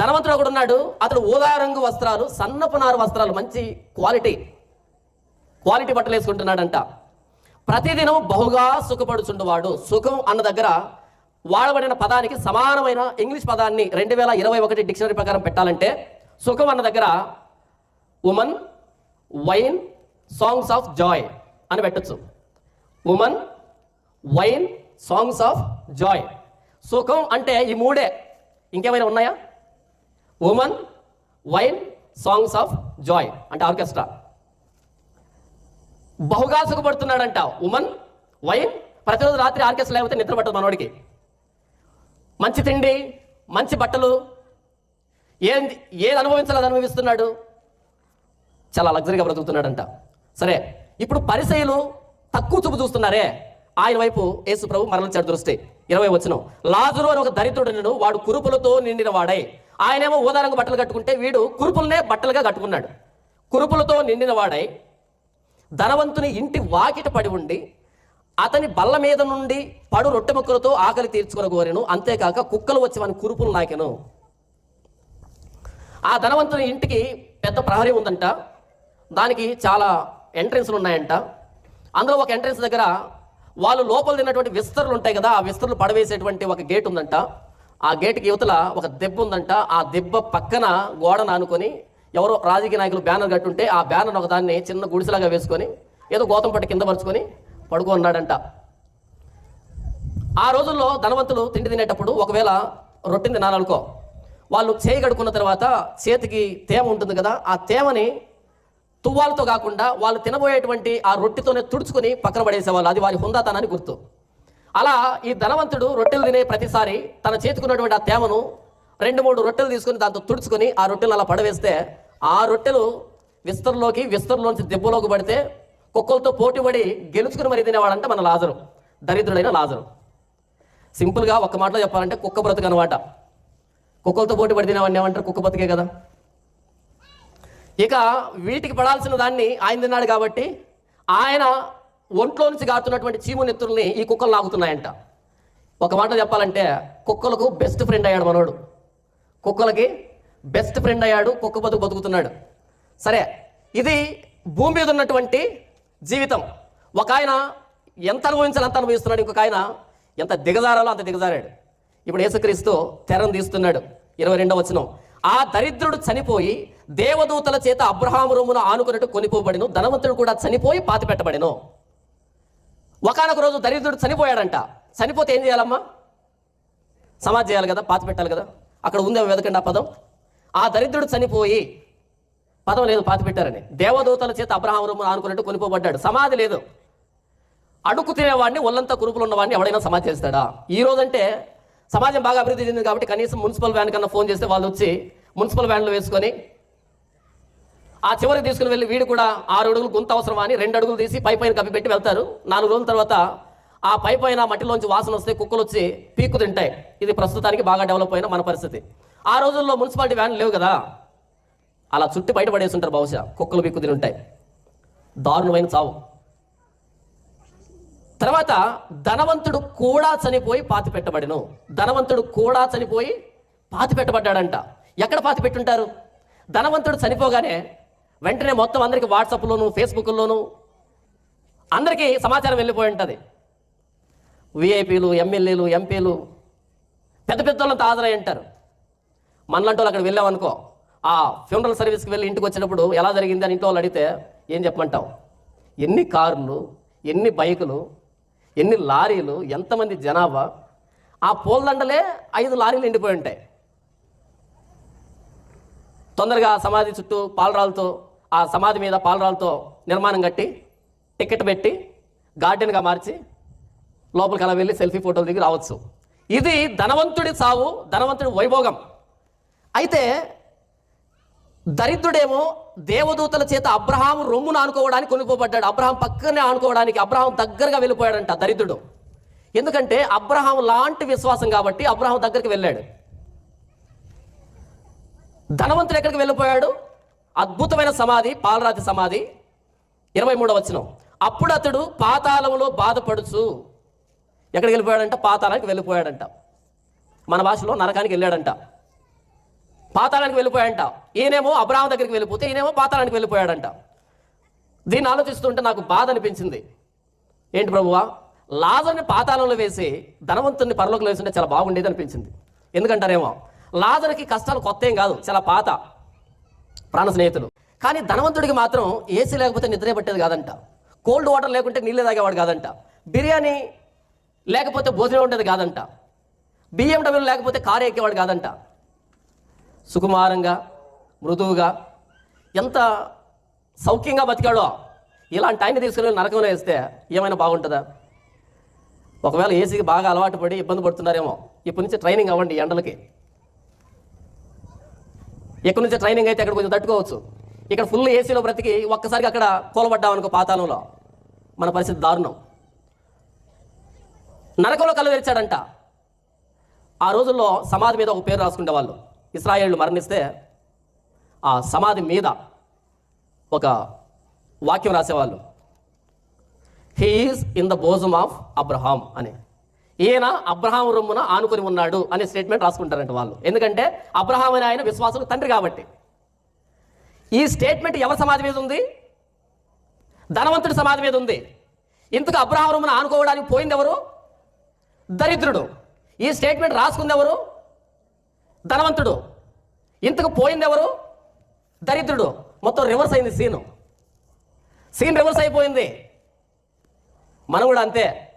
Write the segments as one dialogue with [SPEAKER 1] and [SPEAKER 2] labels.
[SPEAKER 1] ధనవంతుడు ఒకడు ఉన్నాడు. అతడు ఊదా రంగు వస్త్రాలు సన్నపు నారు వస్త్రాలు మంచి క్వాలిటీ క్వాలిటీ బట్టలు వేసుకుంటున్నాడంట. ప్రతిదినం బహుగా సుఖపడుచుండువాడు సుఖం అన్న దగ్గర వాడబడిన పదానికి సమానమైన ఇంగ్లీష్ పదాన్ని రెండు వేల ఇరవై ఒకటి డిక్షనరీ ప్రకారం పెట్టాలంటే సుఖం అన్న దగ్గర woman wine songs of joy అని పెట్టచ్చు. Woman wine songs of joy సుఖం అంటే ఈ మూడే. ఇంకేమైనా ఉన్నాయా? Women wine songs of joy అంటే ఆర్కెస్ట్రా. బహుగా సుఖపడుతున్నాడంట. ఉమెన్ వైన్ ప్రతిరోజు రాత్రి ఆర్కెస్ట్రా లేకపోతే నిద్ర పట్టదు మనోడికి. మంచి తిండి మంచి బట్టలు ఏంది ఏది అనుభవించాలని అనుభవిస్తున్నాడు? చాలా లగ్జరీగా బ్రతుకుతున్నాడంట. సరే ఇప్పుడు పరిసయులు తక్కువ చూపు చూస్తున్నారే? ఆయన వైపు యేసు ప్రభు మరలించాడు దృష్టి. ఇరవై వచ్చిన లాజరు అని ఒక దరిద్రుడును వాడు కురుపులతో నిండిన వాడై ఆయనేమో ఊదారంగు బట్టలు కట్టుకుంటే వీడు కురుపులనే బట్టలుగా కట్టుకున్నాడు. కురుపులతో నిండిన వాడై ధనవంతుని ఇంటి వాకిట పడి ఉండి అతని బల్ల మీద నుండి పడు రొట్టె ముక్కలతో ఆకలి తీర్చుకుని కోరెను అంతేకాక కుక్కలు వచ్చి వాని కురుపులు నాకెను. ఆ ధనవంతుని ఇంటికి పెద్ద ప్రహరీ ఉందంట. దానికి చాలా ఎంట్రెన్స్లు ఉన్నాయంట. అందులో ఒక ఎంట్రెన్స్ దగ్గర వాళ్ళు లోపల తిన్నటువంటి విస్తరులు ఉంటాయి కదా ఆ విస్తరులు పడవేసేటువంటి ఒక గేట్ ఉందంట. ఆ గేట్కి యువతల ఒక దెబ్బ ఉందంట. ఆ దెబ్బ పక్కన గోడను ఆనుకొని ఎవరో రాజకీయ నాయకులు బ్యానర్ కట్టుంటే ఆ బ్యానర్ ఒక దాన్ని చిన్న గుడిసెలాగా వేసుకొని ఏదో గోతం పట్టి కింద పరుచుకొని పడుకున్నాడంట. ఆ రోజుల్లో ధనవంతులు తిండి తినేటప్పుడు ఒకవేళ రొట్టెని తినాలనుకో వాళ్ళు చేయి కడుక్కున్న తర్వాత చేతికి తేమ ఉంటుంది కదా ఆ తేమని తువ్వాలతో కాకుండా వాళ్ళు తినబోయేటువంటి ఆ రొట్టెతోనే తుడుచుకొని పక్కన పడేసేవాళ్ళు. అది వారి హుందాతనాన్ని గుర్తు. అలా ఈ ధనవంతుడు రొట్టెలు తినే ప్రతిసారి తన చేతుకున్నటువంటి ఆ తేమను రెండు మూడు రొట్టెలు తీసుకొని దాంతో తుడుచుకొని ఆ రొట్టెలు అలా పడవేస్తే ఆ రొట్టెలు విస్తరులోకి విస్తరులోంచి దెబ్బలోకి పడితే కుక్కలతో పోటీపడి గెలుచుకుని మరి తినేవాడంటే మన లాజరు దరిద్రుడైన లాజరు. సింపుల్గా ఒక్క మాటలో చెప్పాలంటే కుక్క బ్రతుకు అనమాట కుక్కలతో పోటీ పడి తినేవాడిని ఏమంటారు? కుక్క బతికే కదా. ఇక వీటికి పడాల్సిన దాన్ని ఆయన తిన్నాడు కాబట్టి ఆయన ఒంట్లో నుంచి గారుతున్నటువంటి చీము నెత్తుల్ని ఈ కుక్కలు లాగుతున్నాయంట. ఒక మాట చెప్పాలంటే కుక్కలకు బెస్ట్ ఫ్రెండ్ అయ్యాడు మనోడు. కుక్కలకి బెస్ట్ ఫ్రెండ్ అయ్యాడు కుక్క బతుకు బతుకుతున్నాడు. సరే ఇది భూమి మీద ఉన్నటువంటి జీవితం. ఒక ఆయన ఎంత అనుభవించాలి అంత అనుభవిస్తున్నాడు. ఇంకొక ఆయన ఎంత దిగజారాలో అంత దిగజారాడు. ఇప్పుడు యేసుక్రీస్తు తెరను తీస్తున్నాడు. ఇరవై రెండవ వచనం. ఆ దరిద్రుడు చనిపోయి దేవదూతల చేత అబ్రహాము రొమ్మున ఆనుకున్నట్టు కొనిపోబడిను. ధనవంతుడు కూడా చనిపోయి పాతి పెట్టబడిను ఒకనొక రోజు దరిద్రుడు చనిపోయాడంట. చనిపోతే ఏం చేయాలమ్మా? సమాధి చేయాలి కదా పాతి పెట్టాలి కదా. అక్కడ ఉందేమో వెదకండి ఆ పదం. ఆ దరిద్రుడు చనిపోయి పదం లేదు పాతి పెట్టారని. దేవదూతల చేత అబ్రహాము రొమ్మున అనుకున్నట్టు కొనిపోబడ్డాడు. సమాధి లేదు. అడుక్కు తినేవాడిని ఒళ్ళంతా కురుపులు ఉన్నవాడిని ఎవడైనా సమాధి చేస్తాడా? ఈ రోజంటే సమాజం బాగా అభివృద్ధి చెందింది కాబట్టి కనీసం మున్సిపల్ వ్యాన్ కన్నా ఫోన్ చేస్తే వాళ్ళు వచ్చి మున్సిపల్ వ్యాన్లు వేసుకొని ఆ చివరికి తీసుకుని వెళ్ళి వీడు కూడా ఆరు అడుగులు గుంత అవసరమా అని రెండు అడుగులు తీసి పై పైన కప్పి పెట్టి వెళ్తారు. నాలుగు రోజుల తర్వాత ఆ పై పైన మట్టిలోంచి వాసన వస్తే కుక్కలు వచ్చి పీక్కు తింటాయి. ఇది ప్రస్తుతానికి బాగా డెవలప్ అయిన మన పరిస్థితి. ఆ రోజుల్లో మున్సిపాలిటీ వ్యాన్లు లేవు కదా. అలా చుట్టి బయటపడేసి ఉంటారు బహుశా. కుక్కలు పీక్కు తిని ఉంటాయి. దారుణమైన చావు. తర్వాత ధనవంతుడు కూడా చనిపోయి పాతి పెట్టబడిను. ధనవంతుడు కూడా చనిపోయి పాతి పెట్టబడ్డాడంట. ఎక్కడ పాతి పెట్టుంటారు? ధనవంతుడు చనిపోగానే వెంటనే మొత్తం అందరికీ వాట్సాప్లోను ఫేస్బుక్లోను అందరికీ సమాచారం వెళ్ళిపోయి ఉంటుంది. విఐపీలు ఎమ్మెల్యేలు ఎంపీలు పెద్ద పెద్ద వాళ్ళంతా హాజరై ఉంటారు. మనలాంటి వాళ్ళు అక్కడ వెళ్ళామనుకో ఆ ఫ్యూనరల్ సర్వీస్కి వెళ్ళి ఇంటికి వచ్చినప్పుడు ఎలా జరిగింది అని ఇంట్లో వాళ్ళు అడిగితే ఏం చెప్పమంటావు? ఎన్ని కార్లు ఎన్ని బైకులు ఎన్ని లారీలు ఎంతమంది జనాభా? ఆ పోల్దండలే ఐదు లారీలు ఎండిపోయి ఉంటాయి. తొందరగా సమాధి చుట్టూ పాలరాలతో ఆ సమాధి మీద పాలరాలతో నిర్మాణం కట్టి టికెట్ పెట్టి గార్డెన్గా మార్చి లోపలికి అలా వెళ్ళి సెల్ఫీ ఫోటోలు దిగి రావచ్చు. ఇది ధనవంతుడి సావు ధనవంతుడి వైభోగం. అయితే దరిద్రుడేమో దేవదూతల చేత అబ్రహాం రొమ్మును ఆనుకోవడానికి కొనుక్కోబడ్డాడు. అబ్రహాం పక్కనే ఆనుకోవడానికి అబ్రహాం దగ్గరగా వెళ్ళిపోయాడంట దరిద్రుడు. ఎందుకంటే అబ్రహాం లాంటి విశ్వాసం కాబట్టి అబ్రహాం దగ్గరికి వెళ్ళాడు. ధనవంతుడు ఎక్కడికి వెళ్ళిపోయాడు? అద్భుతమైన సమాధి పాలరాతి సమాధి. ఇరవై మూడవ వచనం. అప్పుడు అతడు పాతాళంలో బాధపడుచు. ఎక్కడికి వెళ్ళిపోయాడంట? పాతాళానికి వెళ్ళిపోయాడంట. మన భాషలో నరకానికి వెళ్ళాడంట. పాతాళానికి వెళ్ళిపోయాడంట. ఈయనేమో అబ్రాహం దగ్గరికి వెళ్ళిపోతే ఈయనేమో పాతాళానికి వెళ్ళిపోయాడంట. దీన్ని ఆలోచిస్తుంటే నాకు బాధ అనిపించింది. ఏంటి ప్రభువా? లాజర్ని పాతాళంలో వేసి ధనవంతుని పరలోకంలో వేస్తుంటే చాలా బాగుండేది అనిపించింది. ఎందుకంటారేమో? లాజర్కి కష్టాలు కొత్త ఏం కాదు. చాలా పాత. ప్రాణ స్నేహితులు. కానీ ధనవంతుడికి మాత్రం ఏసీ లేకపోతే నిద్రే పట్టేది కాదంట. కోల్డ్ వాటర్ లేకుంటే నీళ్ళే తాగేవాడు కాదంట. బిర్యానీ లేకపోతే భోజనం ఉండేది కాదంట. బిఎండబ్ల్యూ లేకపోతే కారు ఎక్కేవాడు కాదంట. సుకుమారంగా మృదువుగా ఎంత సౌఖ్యంగా బతికాడో ఇలాంటి ఆయన తీసుకుని నరకంలో వేస్తే ఏమైనా బాగుంటుందా? ఒకవేళ ఏసీకి బాగా అలవాటు పడి ఇబ్బంది పడుతున్నారేమో ఇప్పటి నుంచి ట్రైనింగ్ అవ్వండి ఎండలకి. ఎక్కడి నుంచి ట్రైనింగ్ అయితే అక్కడ కొంచెం తట్టుకోవచ్చు. ఇక్కడ ఫుల్ ఏసీలో బ్రతికి ఒక్కసారిగా అక్కడ కూలబడ్డామనుకో పాతాళంలో. మన పరిస్థితి దారుణం. నరకంలో కళ్ళు తెరిచాడంట. ఆ రోజుల్లో సమాధి మీద ఒక పేరు రాసుకునే వాళ్ళు. ఇస్రాయేళ్ళు మరణిస్తే ఆ సమాధి మీద ఒక వాక్యం రాసేవాళ్ళు. He is in the bosom of Abraham అని. ఈయన అబ్రహాం రొమ్మున ఆనుకొని ఉన్నాడు అనే స్టేట్మెంట్ రాసుకుంటారంట వాళ్ళు. ఎందుకంటే అబ్రహాం అని ఆయన విశ్వాసులు తండ్రి కాబట్టి. ఈ స్టేట్మెంట్ ఎవరి సమాధి మీద ఉంది? ధనవంతుడి సమాధి మీద ఉంది. ఇంతకు అబ్రహాం రొమ్మున ఆనుకోవడానికి పోయింది ఎవరు? దరిద్రుడు. ఈ స్టేట్మెంట్ రాసుకుంది ఎవరు? ధనవంతుడు. ఇంతకు పోయింది ఎవరు? దరిద్రుడు. మొత్తం రివర్స్ అయింది సీను సీన్ రివర్స్ అయిపోయింది. మనం కూడా అంతే.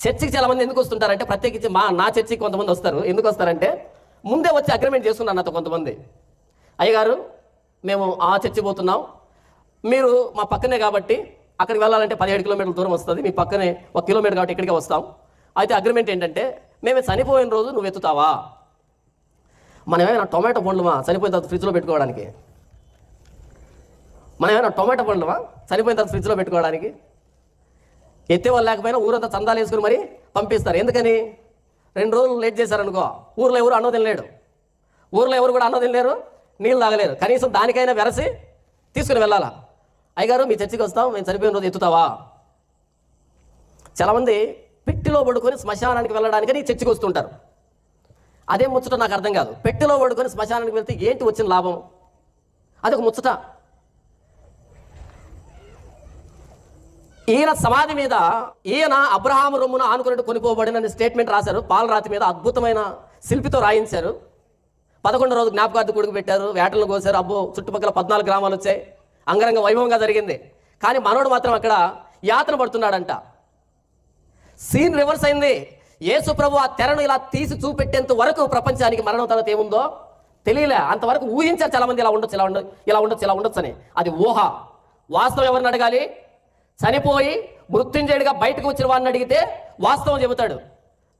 [SPEAKER 1] చర్చికి చాలా మంది ఎందుకు వస్తుంటారంటే ప్రత్యేకించి మా నా చర్చికి కొంతమంది వస్తారు. ఎందుకు వస్తారంటే ముందే వచ్చి అగ్రిమెంట్ చేసుకున్నాను నాతో కొంతమంది. అయ్యగారు మేము ఆ చర్చి పోతున్నాం. మీరు మా పక్కనే కాబట్టి అక్కడికి వెళ్ళాలంటే పదిహేడు కిలోమీటర్ల దూరం వస్తుంది. మీ పక్కనే ఒక కిలోమీటర్ కాబట్టి ఇక్కడికే వస్తాం. అయితే అగ్రిమెంట్ ఏంటంటే మేము చనిపోయిన రోజు నువ్వు ఎత్తుతావా? మనం ఏమైనా టొమాటో పండ్లమా? చనిపోయిన తర్వాత ఫ్రిడ్జ్లో పెట్టుకోవడానికి. మనం ఏమైనా టొమాటో పండ్లమా? చనిపోయిన తర్వాత ఫ్రిడ్జ్లో పెట్టుకోవడానికి. ఎత్తేవాళ్ళు లేకపోయినా ఊరంతా చందాలు వేసుకుని మరి పంపిస్తారు. ఎందుకని? రెండు రోజులు లేట్ చేశారనుకో. ఊర్లో ఎవరు అన్నం తినలేడు ఊర్లో ఎవరు కూడా అన్నం తినలేరు నీళ్ళు తాగలేరు. కనీసం దానికైనా వెరసి తీసుకుని వెళ్ళాలా? అయ్యగారు మీ చర్చికి వస్తాం. మేము చనిపోయిన రోజు ఎత్తుతావా? చాలామంది పెట్టిలో పడుకొని శ్మశానానికి వెళ్ళడానికి నీ చర్చికి వస్తుంటారు. అదే ముచ్చట నాకు అర్థం కాదు. పెట్టెలో పడుకొని శ్మశానానికి వెళ్తే ఏంటి వచ్చిన లాభం? అదొక ముచ్చట. ఈయన సమాధి మీద ఈయన అబ్రహాం రొమ్మున ఆనుకున్నట్టు కొనిపోబడిన స్టేట్మెంట్ రాశారు. పాలరాతి మీద అద్భుతమైన శిల్పితో రాయించారు. పదకొండు రోజు జ్ఞాపకార్థ కొడుకు పెట్టారు. వేటలను కోసారు. అబ్బో చుట్టుపక్కల పద్నాలుగు గ్రామాలు వచ్చాయి. అంగరంగ వైభవంగా జరిగింది. కానీ మనోడు మాత్రం అక్కడ యాతన పడుతున్నాడంట. సీన్ రివర్స్ అయింది. యేసు ప్రభు ఆ తెరను ఇలా తీసి చూపెట్టేంత వరకు ప్రపంచానికి మరణం తర్వాత ఏముందో తెలియలే. అంతవరకు ఊహించారు చాలా మంది ఇలా ఉండొచ్చు ఇలా ఉండొచ్చు ఇలా ఉండొచ్చు ఇలా ఉండొచ్చు అని అది ఊహ. వాస్తవం ఎవరిని అడగాలి? చనిపోయి మృత్యుంజయుడిగా బయటకు వచ్చిన వాడిని అడిగితే వాస్తవం చెబుతాడు.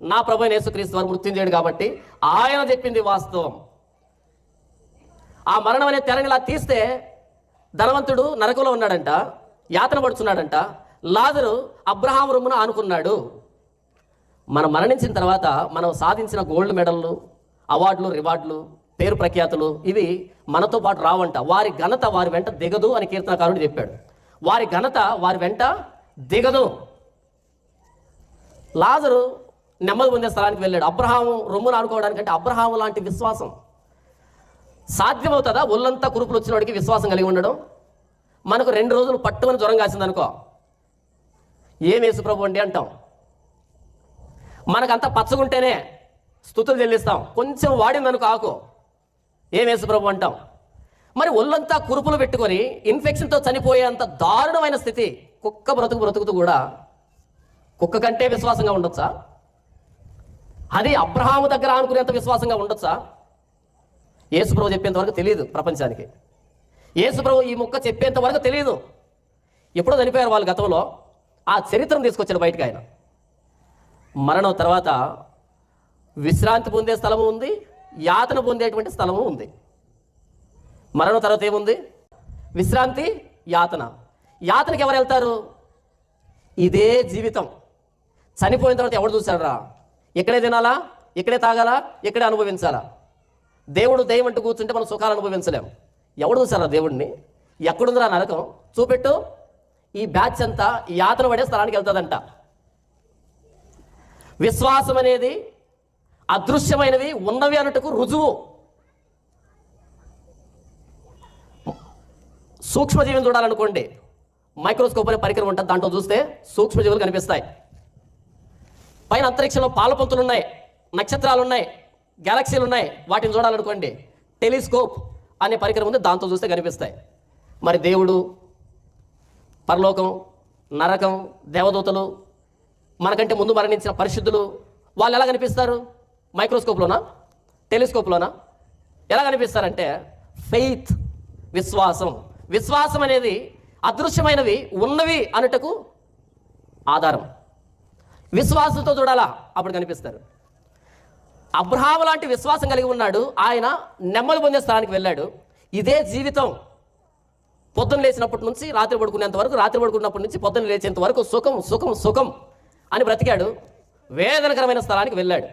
[SPEAKER 1] నా ప్రభు యేసుక్రీస్తు వారు మృత్యుంజయుడు కాబట్టి ఆయన చెప్పింది వాస్తవం. ఆ మరణం అనే తెలంగాణ తీస్తే ధనవంతుడు నరకంలో ఉన్నాడంట యాతన పడుతున్నాడంట లాజరు అబ్రహాం రొమ్మున ఆనుకున్నాడు. మనం మరణించిన తర్వాత మనం సాధించిన గోల్డ్ మెడల్లు అవార్డులు రివార్డులు పేరు ప్రఖ్యాతులు ఇవి మనతో పాటు రావంట. వారి ఘనత వారి వెంట దిగదు అని కీర్తనకారుడు చెప్పాడు. వారి ఘనత వారి వెంట దిగదు. లాజరు నెమ్మది పొందే స్థలానికి వెళ్ళాడు. అబ్రహాము రొమ్మును ఆడుకోవడానికి అంటే అబ్రహాము లాంటి విశ్వాసం సాధ్యమవుతుందా? ఒళ్ళంతా కురుపులు వచ్చినవాడికి విశ్వాసం కలిగి ఉండడం? మనకు రెండు రోజులు పట్టుమని జ్వరం కాసిందనుకో. ఏం యేసుప్రభు అండి అంటాం? మనకంతా పచ్చగుంటేనే స్థుతులు చెల్లిస్తాం. కొంచెం వాడిందనుకో ఆకు. ఏం యేసుప్రభు అంటాం? మరి ఒళ్ళంతా కురుపులు పెట్టుకొని ఇన్ఫెక్షన్తో చనిపోయేంత దారుణమైన స్థితి కుక్క బ్రతుకు బ్రతుకుతూ కూడా కుక్క కంటే విశ్వాసంగా ఉండొచ్చా? అది అబ్రహాము దగ్గర అనుకునేంత విశ్వాసంగా ఉండొచ్చా? యేసుప్రభు చెప్పేంత వరకు తెలియదు ప్రపంచానికి. యేసుప్రభు ఈ ముక్క చెప్పేంత వరకు తెలియదు ఎప్పుడో చనిపోయారు వాళ్ళు గతంలో. ఆ చరిత్రను తీసుకొచ్చాడు బయటకు ఆయన. మరణం తర్వాత విశ్రాంతి పొందే స్థలము ఉంది యాతన పొందేటువంటి స్థలము ఉంది. మరణం తర్వాత ఏముంది? విశ్రాంతి యాతన. యాతనకి ఎవరు వెళ్తారు? ఇదే జీవితం. చనిపోయిన తర్వాత ఎవడు చూసారా ఇక్కడే తినాలా? ఇక్కడే తాగాలా? ఇక్కడే అనుభవించాలా? దేవుడు దయ్యం అంటూ కూర్చుంటే మనం సుఖాలు అనుభవించలేం. ఎవడు చూసారా దేవుడిని ఎక్కడుందిరా నరకం? చూపెట్టు. ఈ బ్యాచ్ అంతా యాతన పడే స్థలానికి వెళ్తుందంట. విశ్వాసం అనేది అదృశ్యమైనవి ఉన్నవి అన్నట్టుకు రుజువు. సూక్ష్మజీవిని చూడాలనుకోండి. మైక్రోస్కోప్ అనే పరికరం ఉంటుంది. దాంట్లో చూస్తే సూక్ష్మజీవులు కనిపిస్తాయి. పైన అంతరిక్షంలో పాలపంతులు ఉన్నాయి. నక్షత్రాలు ఉన్నాయి. గ్యాలక్సీలు ఉన్నాయి. వాటిని చూడాలనుకోండి. టెలిస్కోప్ అనే పరికరం ఉంది. దాంతో చూస్తే కనిపిస్తాయి. మరి దేవుడు పరలోకం నరకం దేవదూతలు మనకంటే ముందు మరణించిన పరిశుద్ధులు వాళ్ళు ఎలా కనిపిస్తారు? మైక్రోస్కోప్లోనా టెలిస్కోప్లోనా ఎలా కనిపిస్తారంటే ఫెయిత్ విశ్వాసం. విశ్వాసం అనేది అదృశ్యమైనవి ఉన్నవి అనుటకు ఆధారం. విశ్వాసంతో చూడాలా? అప్పుడు కనిపిస్తారు. అబ్రహాము లాంటి విశ్వాసం కలిగి ఉన్నాడు. ఆయన నెమ్మది పొందే స్థానానికి వెళ్ళాడు. ఇదే జీవితం. పొద్దున్న లేచినప్పటి నుంచి రాత్రి పడుకునేంత వరకు రాత్రి పడుకున్నప్పటి నుంచి పొద్దున్న లేచేంత వరకు సుఖం సుఖం సుఖం అని బ్రతికాడు. వేదనకరమైన స్థలానికి వెళ్ళాడు.